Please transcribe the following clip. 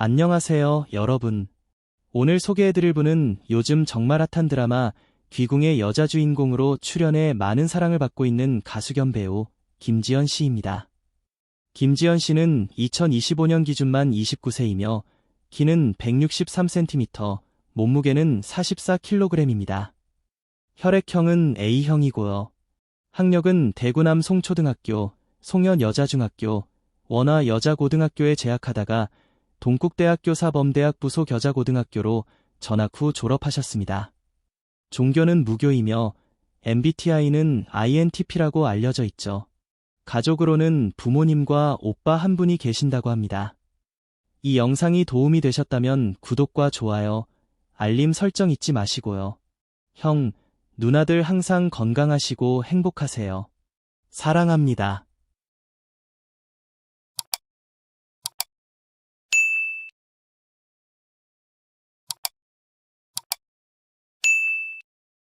안녕하세요, 여러분. 오늘 소개해드릴 분은 요즘 정말 핫한 드라마 귀궁의 여자 주인공으로 출연해 많은 사랑을 받고 있는 가수 겸 배우 김지연 씨입니다. 김지연 씨는 2025년 기준만 29세이며 키는 163cm, 몸무게는 44kg입니다. 혈액형은 A형이고요. 학력은 대구남 송초등학교, 송현 여자중학교, 원화 여자고등학교에 재학하다가 동국대학교 사범대학 부속 여자고등학교로 전학 후 졸업하셨습니다. 종교는 무교이며 MBTI는 INTP라고 알려져 있죠. 가족으로는 부모님과 오빠 한 분이 계신다고 합니다. 이 영상이 도움이 되셨다면 구독과 좋아요, 알림 설정 잊지 마시고요. 형, 누나들 항상 건강하시고 행복하세요. 사랑합니다.